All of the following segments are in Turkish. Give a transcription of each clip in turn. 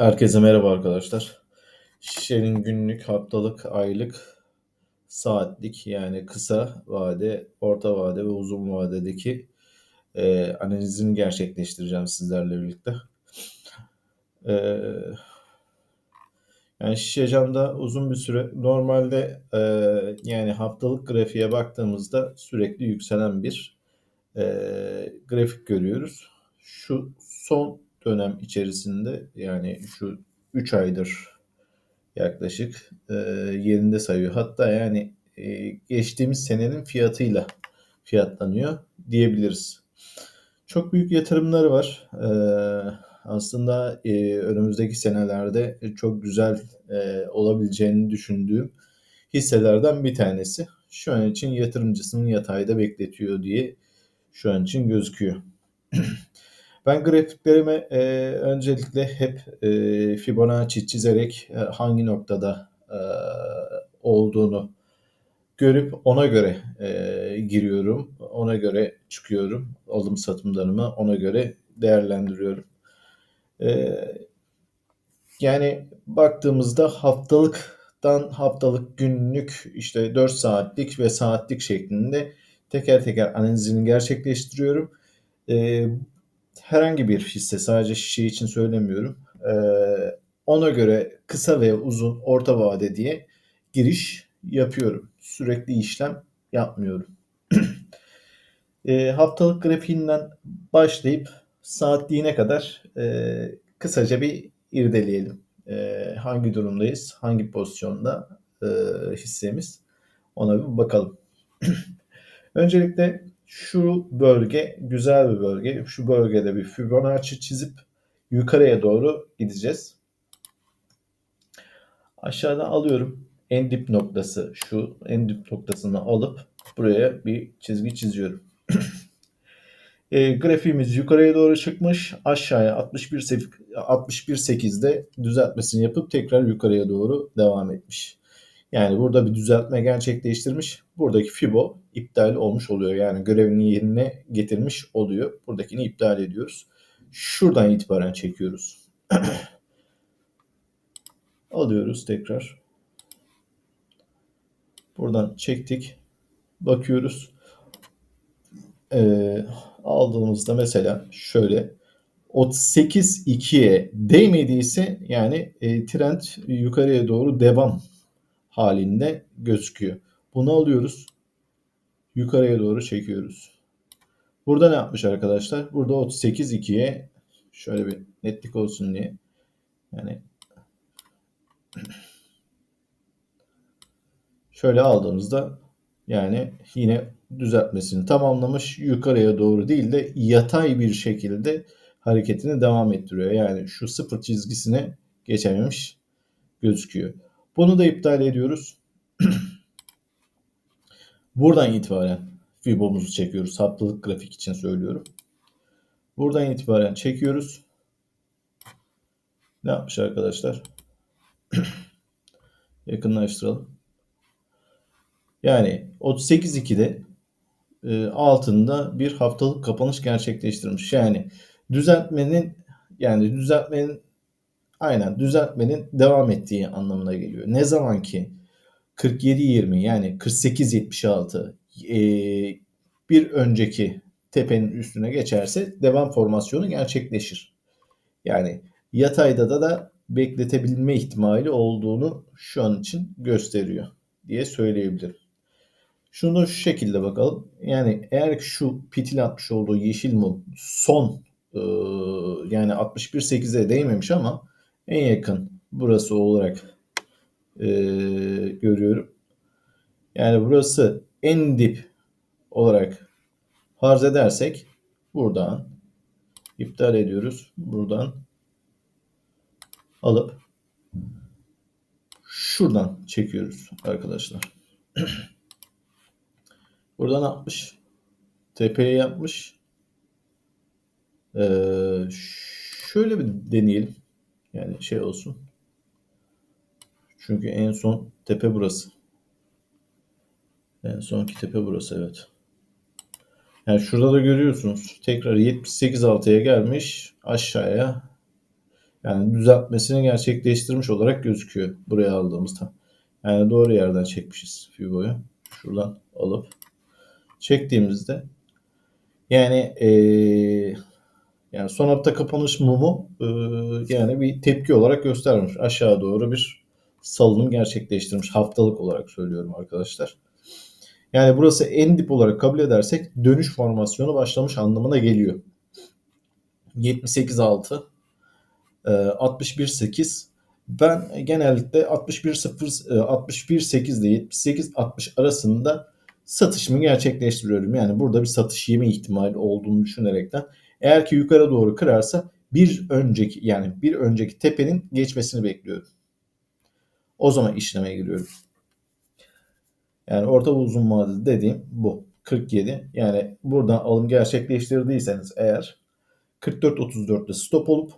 Herkese merhaba arkadaşlar. Şişenin günlük, haftalık, aylık, saatlik yani kısa vade, orta vade ve uzun vadedeki e, analizini gerçekleştireceğim sizlerle birlikte. E, yani şişe camda uzun bir süre normalde e, yani haftalık grafiğe baktığımızda sürekli yükselen bir e, grafik görüyoruz. Şu son dönem içerisinde yani şu 3 aydır yaklaşık e, yerinde sayıyor. Hatta yani e, geçtiğimiz senenin fiyatıyla fiyatlanıyor diyebiliriz. Çok büyük yatırımları var. E, aslında e, önümüzdeki senelerde çok güzel e, olabileceğini düşündüğüm hisselerden bir tanesi. Şu an için yatırımcısının yatayda bekletiyor diye şu an için gözüküyor. Ben grafiklerime e, öncelikle hep e, Fibonacci çizerek e, hangi noktada e, olduğunu görüp ona göre e, giriyorum. Ona göre çıkıyorum. Alım satımlarımı ona göre değerlendiriyorum. E, yani baktığımızda haftalıktan haftalık günlük işte 4 saatlik ve saatlik şeklinde teker teker analizini gerçekleştiriyorum. E, herhangi bir hisse sadece şişe için söylemiyorum. E, ona göre kısa ve uzun orta vade diye giriş yapıyorum. Sürekli işlem yapmıyorum. e, haftalık grafiğinden başlayıp saatliğine kadar e, kısaca bir irdeleyelim. E, hangi durumdayız, hangi pozisyonda e, hissemiz ona bir bakalım. Öncelikle şu bölge güzel bir bölge. Şu bölgede bir Fibonacci çizip yukarıya doğru gideceğiz. Aşağıdan alıyorum. En dip noktası şu en dip noktasını alıp buraya bir çizgi çiziyorum. e, grafiğimiz yukarıya doğru çıkmış. Aşağıya 61 61.8'de düzeltmesini yapıp tekrar yukarıya doğru devam etmiş. Yani burada bir düzeltme gerçekleştirmiş. Buradaki FIBO iptal olmuş oluyor. Yani görevini yerine getirmiş oluyor. Buradakini iptal ediyoruz. Şuradan itibaren çekiyoruz. Alıyoruz tekrar. Buradan çektik. Bakıyoruz. Ee, aldığımızda mesela şöyle 38 2'ye değmediyse yani e, trend yukarıya doğru devam halinde gözüküyor. Bunu alıyoruz. Yukarıya doğru çekiyoruz. Burada ne yapmış arkadaşlar? Burada 38 2'ye şöyle bir netlik olsun diye yani şöyle aldığımızda yani yine düzeltmesini tamamlamış. Yukarıya doğru değil de yatay bir şekilde hareketini devam ettiriyor. Yani şu sıfır çizgisine geçememiş gözüküyor. Bunu da iptal ediyoruz. Buradan itibaren Fibo'muzu çekiyoruz. Haftalık grafik için söylüyorum. Buradan itibaren çekiyoruz. Ne yapmış arkadaşlar? Yakınlaştıralım. Yani 38.2'de e, altında bir haftalık kapanış gerçekleştirmiş. Yani düzeltmenin yani düzeltmenin aynen düzeltmenin devam ettiği anlamına geliyor. Ne zaman ki 47-20 yani 48-76 e, bir önceki tepenin üstüne geçerse devam formasyonu gerçekleşir. Yani yatayda da da bekletebilme ihtimali olduğunu şu an için gösteriyor diye söyleyebilirim. Şunu şu şekilde bakalım. Yani eğer şu pitil atmış olduğu yeşil mum son e, yani 61.8'e değmemiş ama en yakın burası olarak e, görüyorum. Yani burası en dip olarak farz edersek buradan iptal ediyoruz. Buradan alıp şuradan çekiyoruz arkadaşlar. buradan atmış. Tepeye yapmış. Ee, şöyle bir deneyelim. Yani şey olsun. Çünkü en son tepe burası. En sonki tepe burası evet. Yani şurada da görüyorsunuz. Tekrar 78 altıya gelmiş. Aşağıya Yani düzeltmesini gerçekleştirmiş olarak gözüküyor buraya aldığımızda. Yani doğru yerden çekmişiz Fibo'yu. Şuradan alıp çektiğimizde yani ee, yani son hafta kapanış mumu e, yani bir tepki olarak göstermiş. Aşağı doğru bir salınım gerçekleştirmiş. Haftalık olarak söylüyorum arkadaşlar. Yani burası en dip olarak kabul edersek dönüş formasyonu başlamış anlamına geliyor. 78.6 61.8 ben genellikle 61.0 61.8 ile 78.60 arasında satışımı gerçekleştiriyorum. Yani burada bir satış yeme ihtimali olduğunu düşünerekten eğer ki yukarı doğru kırarsa bir önceki yani bir önceki tepenin geçmesini bekliyorum. O zaman işleme giriyorum. Yani orta uzun vadeli dediğim bu. 47. Yani buradan alım gerçekleştirdiyseniz eğer 44-34'te stop olup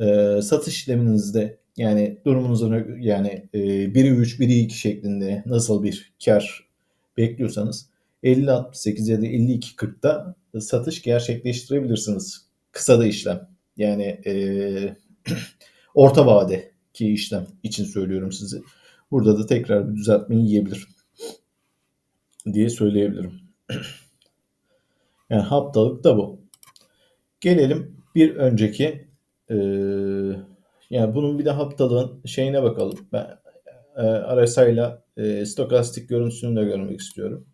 e, satış işleminizde yani durumunuzun yani e, 1'i 3, 1'i 2 şeklinde nasıl bir kar bekliyorsanız 50-68 ya da 52-40'da satış gerçekleştirebilirsiniz. Kısa da işlem. Yani e, orta vade ki işlem için söylüyorum size. Burada da tekrar bir düzeltmeyi yiyebilir diye söyleyebilirim. yani haftalık da bu. Gelelim bir önceki e, yani bunun bir de haftalığın şeyine bakalım. Ben e, RSI ile e, stokastik görüntüsünü de görmek istiyorum.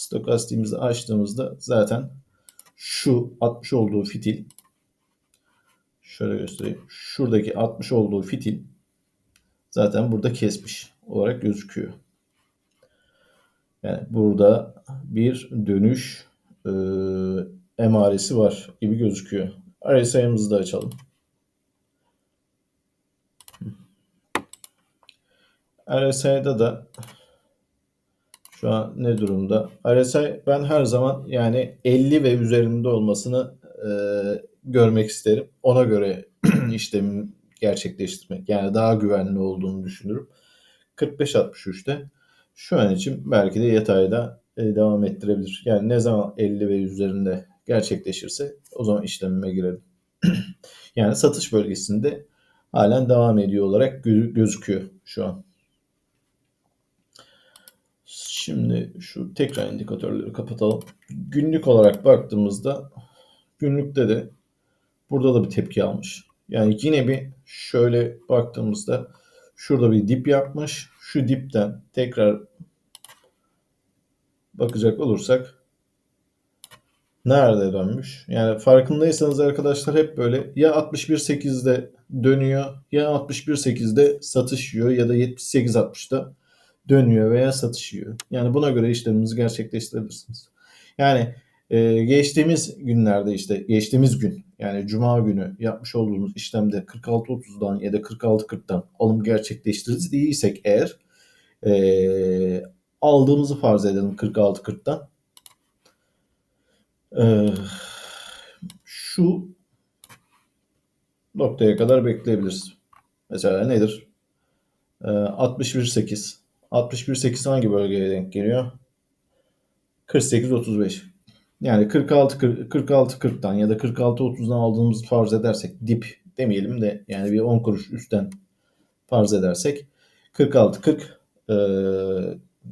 Stokastiğimizi açtığımızda zaten şu 60 olduğu fitil şöyle göstereyim. Şuradaki 60 olduğu fitil zaten burada kesmiş olarak gözüküyor. Yani burada bir dönüş e, emaresi var gibi gözüküyor. RSI'mızı da açalım. RSI'da da şu an ne durumda? RSI ben her zaman yani 50 ve üzerinde olmasını e, görmek isterim. Ona göre işlemi gerçekleştirmek yani daha güvenli olduğunu düşünürüm. 45-63'te şu an için belki de yatayda e, devam ettirebilir. Yani ne zaman 50 ve üzerinde gerçekleşirse o zaman işlemime girelim. yani satış bölgesinde halen devam ediyor olarak gözüküyor şu an. Şimdi şu tekrar indikatörleri kapatalım. Günlük olarak baktığımızda günlükte de burada da bir tepki almış. Yani yine bir şöyle baktığımızda şurada bir dip yapmış. Şu dipten tekrar bakacak olursak nerede dönmüş? Yani farkındaysanız arkadaşlar hep böyle ya 61.8'de dönüyor ya 61.8'de satış yiyor ya da 78.60'da dönüyor veya satış yiyor. Yani buna göre işleminizi gerçekleştirebilirsiniz. Yani e, geçtiğimiz günlerde işte geçtiğimiz gün yani cuma günü yapmış olduğumuz işlemde 46.30'dan ya da 46.40'dan alım gerçekleştirdiysek eğer e, aldığımızı farz edelim 46.40'dan. E, şu noktaya kadar bekleyebiliriz. Mesela nedir? E, 61.8 61.8 hangi bölgeye denk geliyor? 48-35. Yani 46 46 40'tan ya da 46 30'dan aldığımız farz edersek dip demeyelim de yani bir 10 kuruş üstten farz edersek 46 40 e,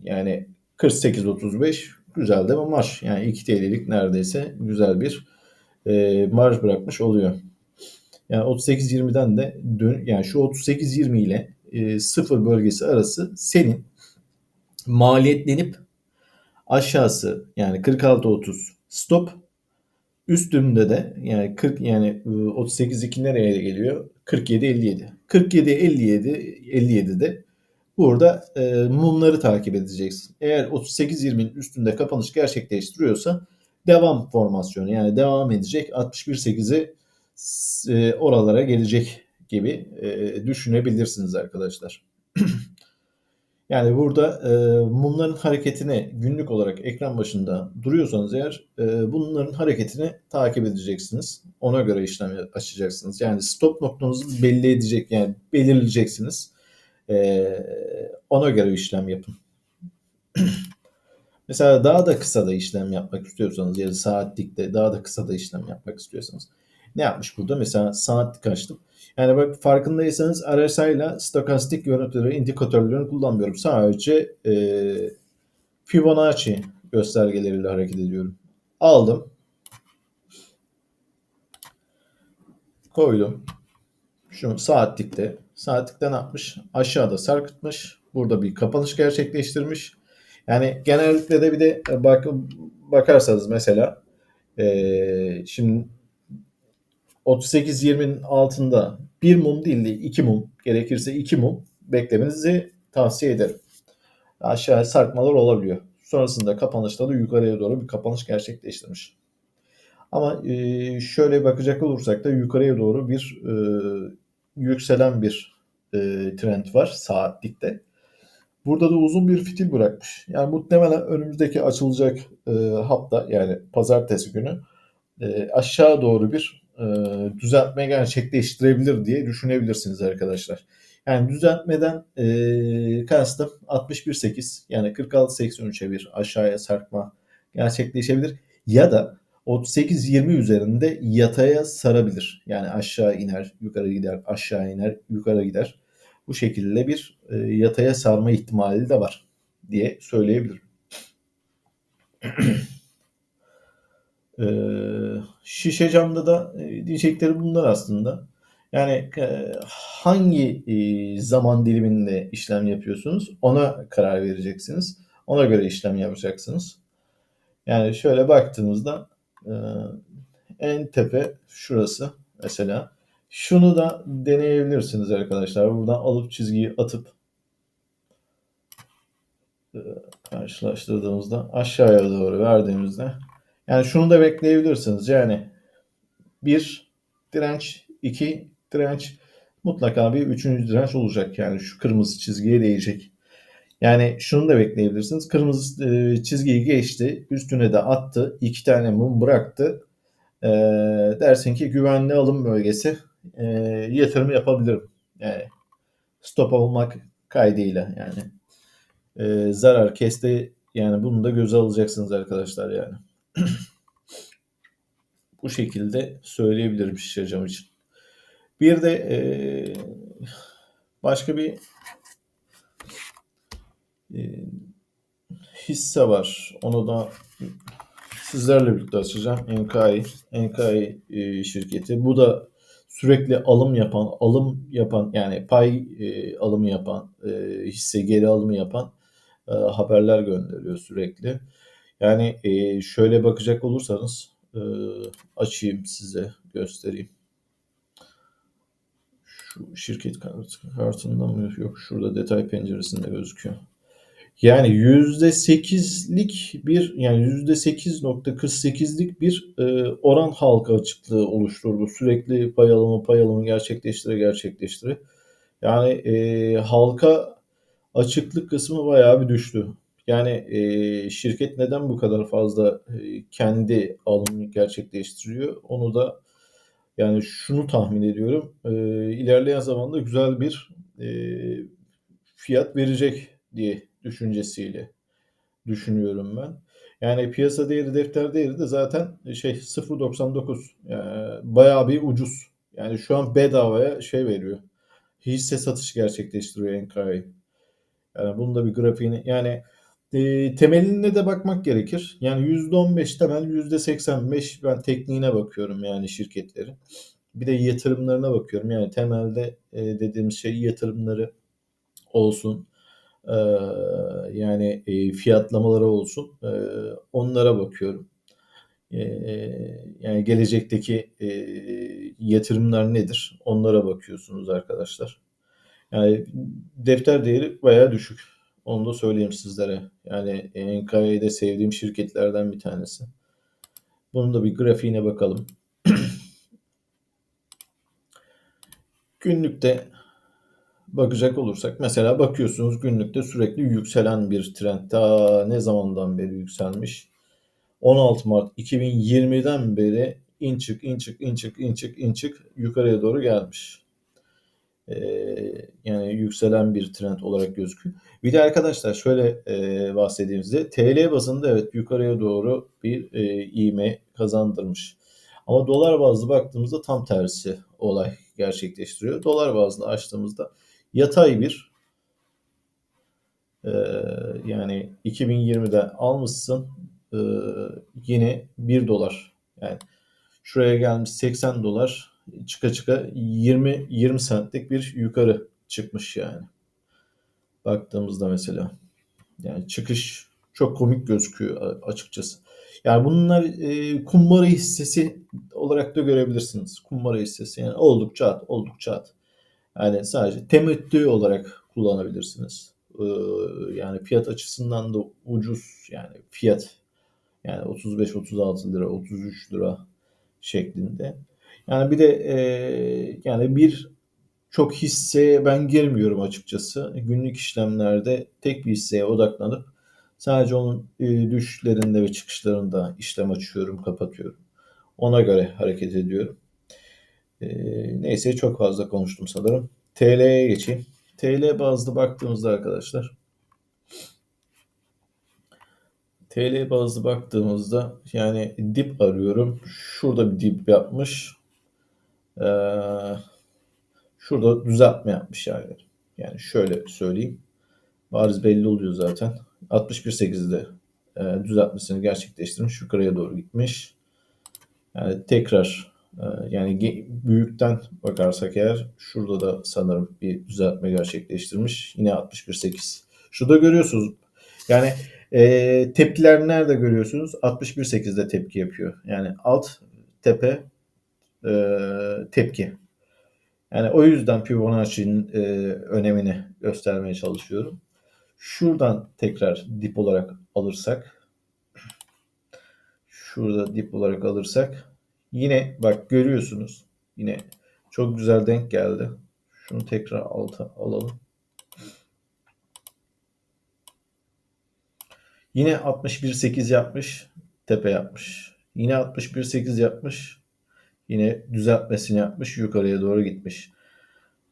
yani 48 35 güzel de bir marş. Yani 2 TL'lik neredeyse güzel bir e, marj bırakmış oluyor. Yani 38 20'den de dön, yani şu 38 20 ile e, sıfır bölgesi arası senin maliyetlenip aşağısı yani 46-30 stop üstünde de yani 40 yani 38 2 nereye geliyor? 47 57. 47 57 57 de burada e, mumları takip edeceksin. Eğer 38 20'nin üstünde kapanış gerçekleştiriyorsa devam formasyonu yani devam edecek 61 8'i e, oralara gelecek gibi e, düşünebilirsiniz arkadaşlar. Yani burada e, mumların hareketini günlük olarak ekran başında duruyorsanız eğer e, bunların hareketini takip edeceksiniz. Ona göre işlem açacaksınız. Yani stop noktanızı belli edecek yani belirleyeceksiniz. E, ona göre işlem yapın. Mesela daha da kısa da işlem yapmak istiyorsanız ya da saatlikte daha da kısa da işlem yapmak istiyorsanız ne yapmış burada? Mesela saatlik açtım. Yani bak farkındaysanız RSI ile stokastik yönetmeleri, indikatörlerini kullanmıyorum. Sadece e, Fibonacci göstergeleriyle hareket ediyorum. Aldım. Koydum. Şu saatlikte. Saatlikte ne yapmış? Aşağıda sarkıtmış. Burada bir kapanış gerçekleştirmiş. Yani genellikle de bir de bak, bakarsanız mesela e, şimdi 38-20'nin altında bir mum değil de iki mum gerekirse iki mum beklemenizi tavsiye ederim. Aşağıya sarkmalar olabiliyor. Sonrasında kapanışta da yukarıya doğru bir kapanış gerçekleştirmiş. Ama e, şöyle bakacak olursak da yukarıya doğru bir e, yükselen bir e, trend var saatlikte. Burada da uzun bir fitil bırakmış. Yani muhtemelen önümüzdeki açılacak hafta yani pazartesi günü aşağı doğru bir e, düzeltme gerçekleştirebilir diye düşünebilirsiniz arkadaşlar. Yani düzeltmeden e, kastım 61.8 yani 46.83'e bir aşağıya sarkma gerçekleşebilir. Ya da 38-20 üzerinde yataya sarabilir. Yani aşağı iner, yukarı gider, aşağı iner, yukarı gider. Bu şekilde bir e, yataya sarma ihtimali de var diye söyleyebilirim. e, şişe camda da e, diyecekleri bunlar aslında. Yani e, hangi e, zaman diliminde işlem yapıyorsunuz ona karar vereceksiniz. Ona göre işlem yapacaksınız. Yani şöyle baktığımızda e, en tepe şurası mesela. Şunu da deneyebilirsiniz arkadaşlar. Buradan alıp çizgiyi atıp e, karşılaştırdığımızda aşağıya doğru verdiğimizde yani şunu da bekleyebilirsiniz. Yani bir direnç, iki direnç mutlaka bir üçüncü direnç olacak. Yani şu kırmızı çizgiye değecek. Yani şunu da bekleyebilirsiniz. Kırmızı e, çizgiyi geçti. Üstüne de attı. iki tane mum bıraktı. E, dersin ki güvenli alım bölgesi e, yatırım yapabilirim. Yani stop olmak kaydıyla yani. E, zarar kesti yani bunu da göze alacaksınız arkadaşlar yani. Bu şekilde söyleyebilirim şişe cam için. Bir de e, başka bir e, hisse var. Onu da sizlerle birlikte açacağım. NKI, NKI e, şirketi. Bu da sürekli alım yapan, alım yapan yani pay e, alımı yapan, e, hisse geri alımı yapan e, haberler gönderiyor sürekli. Yani e, şöyle bakacak olursanız e, açayım size göstereyim. Şu şirket kart, kartında mı yok? Şurada detay penceresinde gözüküyor. Yani %8'lik bir yani %8.48'lik bir e, oran halka açıklığı oluşturdu. Sürekli pay alımı pay alımı gerçekleştire gerçekleştire. Yani e, halka açıklık kısmı bayağı bir düştü. Yani e, şirket neden bu kadar fazla e, kendi alımını gerçekleştiriyor? Onu da yani şunu tahmin ediyorum. E, ilerleyen zamanda güzel bir e, fiyat verecek diye düşüncesiyle düşünüyorum ben. Yani piyasa değeri, defter değeri de zaten şey 0.99 yani bayağı bir ucuz. Yani şu an bedavaya şey veriyor. Hisse satış gerçekleştiriyor NKI. Yani bunun da bir grafiğini yani e, temeline de bakmak gerekir. Yani %15 temel %85 ben tekniğine bakıyorum yani şirketlerin. Bir de yatırımlarına bakıyorum. Yani temelde e, dediğimiz şey yatırımları olsun ee, yani e, fiyatlamaları olsun e, onlara bakıyorum. E, yani gelecekteki e, yatırımlar nedir? Onlara bakıyorsunuz arkadaşlar. Yani defter değeri bayağı düşük. Onu da söyleyeyim sizlere. Yani NK'de sevdiğim şirketlerden bir tanesi. Bunun da bir grafiğine bakalım. Günlükte bakacak olursak mesela bakıyorsunuz günlükte sürekli yükselen bir trend. Ta ne zamandan beri yükselmiş? 16 Mart 2020'den beri in çık in çık in çık yukarıya doğru gelmiş. Ee, yani yükselen bir trend olarak gözüküyor. Bir de arkadaşlar şöyle e, bahsedeyim size. TL bazında evet yukarıya doğru bir e, iğme kazandırmış. Ama dolar bazlı baktığımızda tam tersi olay gerçekleştiriyor. Dolar bazlı açtığımızda yatay bir e, yani 2020'de almışsın e, yine 1 dolar yani şuraya gelmiş 80 dolar çıka çıka 20 20 centlik bir yukarı çıkmış yani. Baktığımızda mesela yani çıkış çok komik gözüküyor açıkçası. Yani bunlar e, kumbara hissesi olarak da görebilirsiniz. Kumbara hissesi yani oldukça at, oldukça at. Yani sadece temettü olarak kullanabilirsiniz. Ee, yani fiyat açısından da ucuz yani fiyat yani 35-36 lira, 33 lira şeklinde. Yani bir de e, yani bir çok hisseye ben girmiyorum açıkçası. Günlük işlemlerde tek bir hisseye odaklanıp sadece onun e, düşüşlerinde ve çıkışlarında işlem açıyorum, kapatıyorum. Ona göre hareket ediyorum. E, neyse çok fazla konuştum sanırım. TL'ye geçeyim. TL bazlı baktığımızda arkadaşlar TL bazlı baktığımızda yani dip arıyorum. Şurada bir dip yapmış. Ee, şurada düzeltme yapmış yani. Yani şöyle söyleyeyim. Bariz belli oluyor zaten. 61.8'de e, düzeltmesini gerçekleştirmiş. Yukarıya doğru gitmiş. Yani tekrar e, yani büyükten bakarsak eğer şurada da sanırım bir düzeltme gerçekleştirmiş. Yine 61.8. Şurada görüyorsunuz. Yani e, tepkiler nerede görüyorsunuz? 61.8'de tepki yapıyor. Yani alt tepe e, tepki. Yani o yüzden Fibonacci'nin e, önemini göstermeye çalışıyorum. Şuradan tekrar dip olarak alırsak şurada dip olarak alırsak yine bak görüyorsunuz yine çok güzel denk geldi. Şunu tekrar alta alalım. Yine 61.8 yapmış. Tepe yapmış. Yine 61.8 yapmış. Yine düzeltmesini yapmış. Yukarıya doğru gitmiş.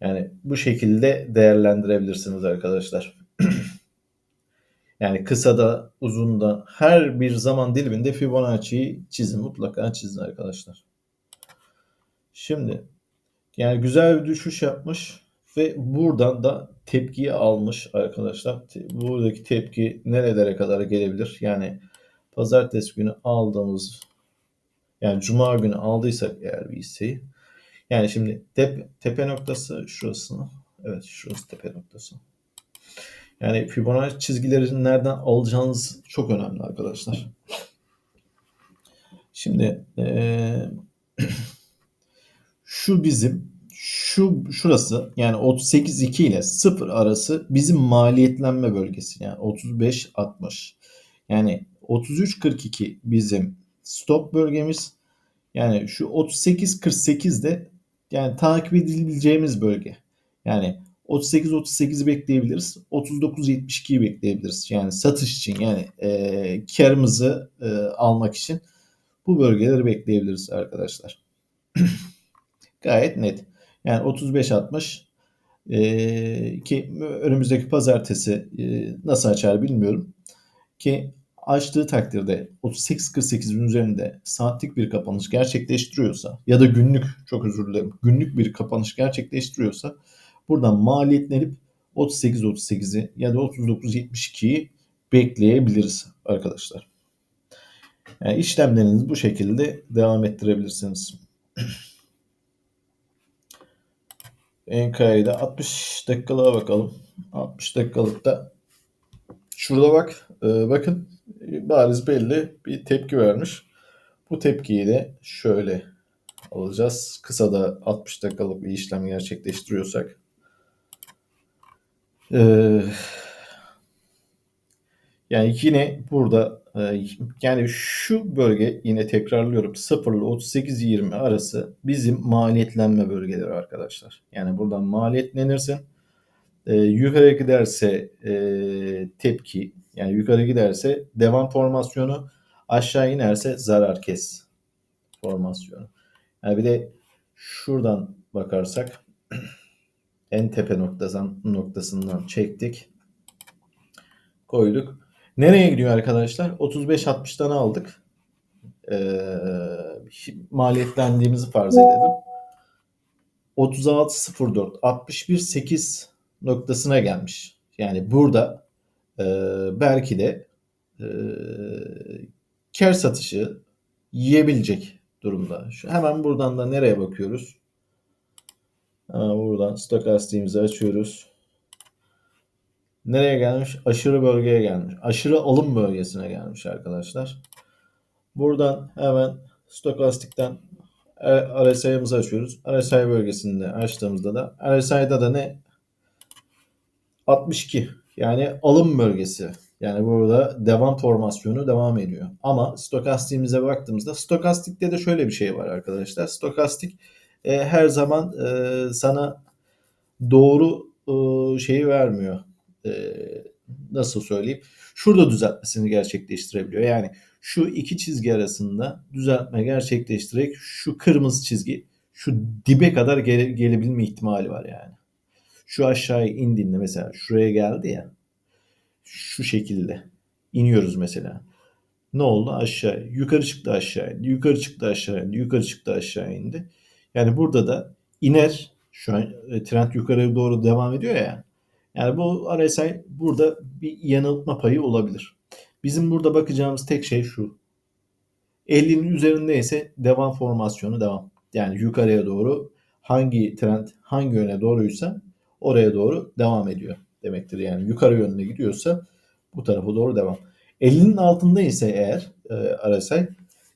Yani bu şekilde değerlendirebilirsiniz arkadaşlar. yani kısa da uzun da her bir zaman diliminde Fibonacci'yi çizin. Mutlaka çizin arkadaşlar. Şimdi yani güzel bir düşüş yapmış ve buradan da tepkiyi almış arkadaşlar. Buradaki tepki nerelere kadar gelebilir? Yani pazartesi günü aldığımız yani cuma günü aldıysak eğer bir yani şimdi tepe, tepe noktası şurası? Evet şurası tepe noktası. Yani Fibonacci çizgileri nereden alacağınız çok önemli arkadaşlar. Şimdi ee, şu bizim şu şurası yani 38.2 ile 0 arası bizim maliyetlenme bölgesi. Yani 35-60. Yani 33-42 bizim stop bölgemiz. Yani şu 38-48 de yani takip edilebileceğimiz bölge. Yani 38-38'i bekleyebiliriz. 39-72'yi bekleyebiliriz. Yani satış için yani e, karımızı e, almak için bu bölgeleri bekleyebiliriz arkadaşlar. Gayet net. Yani 35-60 e, ki önümüzdeki pazartesi e, nasıl açar bilmiyorum. Ki açtığı takdirde 38-48'in üzerinde saatlik bir kapanış gerçekleştiriyorsa ya da günlük çok özür dilerim günlük bir kapanış gerçekleştiriyorsa buradan maliyetlenip 38-38'i ya da 39-72'yi bekleyebiliriz arkadaşlar. Yani işlemlerinizi bu şekilde devam ettirebilirsiniz. Enka'ya 60 dakikalığa bakalım. 60 dakikalıkta şurada bak e, bakın bariz belli bir tepki vermiş. Bu tepkiyi de şöyle alacağız. Kısa da 60 dakikalık bir işlem gerçekleştiriyorsak. Ee, yani yine burada e, yani şu bölge yine tekrarlıyorum 0 ile 38-20 arası bizim maliyetlenme bölgeleri arkadaşlar. Yani buradan maliyetlenirsin. E, yukarı giderse e, tepki yani yukarı giderse devam formasyonu aşağı inerse zarar kes formasyonu. Yani bir de şuradan bakarsak en tepe noktasından, noktasından çektik. Koyduk. Nereye gidiyor arkadaşlar? 35-60'tan aldık. maliyetlendiğimizi farz edelim. 36.04 61.8 noktasına gelmiş. Yani burada e, belki de e, kar satışı yiyebilecek durumda. Şu, hemen buradan da nereye bakıyoruz? Ha, buradan stokastiğimizi açıyoruz. Nereye gelmiş? Aşırı bölgeye gelmiş. Aşırı alım bölgesine gelmiş arkadaşlar. Buradan hemen stokastikten RSI'ımızı açıyoruz. RSI bölgesinde açtığımızda da RSI'da da ne? 62. Yani alım bölgesi. Yani burada devam formasyonu devam ediyor. Ama stokastiğimize baktığımızda stokastikte de şöyle bir şey var arkadaşlar. Stokastik e, her zaman e, sana doğru e, şeyi vermiyor. E, nasıl söyleyeyim? Şurada düzeltmesini gerçekleştirebiliyor. Yani şu iki çizgi arasında düzeltme gerçekleştirerek şu kırmızı çizgi şu dibe kadar gele, gelebilme ihtimali var yani. Şu aşağıya indiğinde mesela şuraya geldi ya şu şekilde iniyoruz mesela. Ne oldu? Aşağı. Yukarı çıktı aşağı indi. Yukarı çıktı aşağı indi. Yukarı çıktı aşağı indi. Yani burada da iner. Şu an e, trend yukarı doğru devam ediyor ya. Yani bu RSI burada bir yanıltma payı olabilir. Bizim burada bakacağımız tek şey şu. 50'nin üzerindeyse devam formasyonu devam. Yani yukarıya doğru hangi trend hangi yöne doğruysa oraya doğru devam ediyor demektir. Yani yukarı yönüne gidiyorsa bu tarafa doğru devam. 50'nin altında ise eğer e, RSI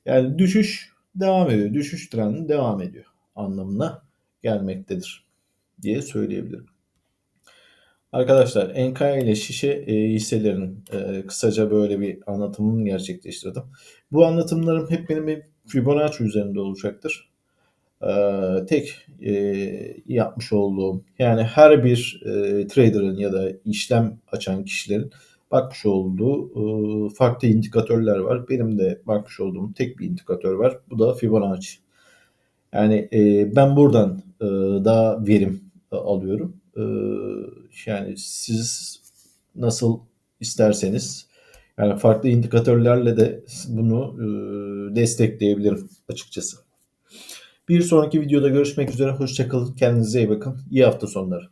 yani düşüş devam ediyor. Düşüş trendi devam ediyor anlamına gelmektedir diye söyleyebilirim. Arkadaşlar Enkaya ile şişe e, hisselerinin e, kısaca böyle bir anlatımını gerçekleştirdim. Bu anlatımlarım hep benim Fibonacci üzerinde olacaktır. E, tek e, yapmış olduğum yani her bir e, trader'ın ya da işlem açan kişilerin bakmış olduğu farklı indikatörler var. Benim de bakmış olduğum tek bir indikatör var. Bu da Fibonacci. Yani ben buradan daha verim alıyorum. Yani siz nasıl isterseniz yani farklı indikatörlerle de bunu destekleyebilirim açıkçası. Bir sonraki videoda görüşmek üzere. Hoşçakalın. Kendinize iyi bakın. İyi hafta sonları.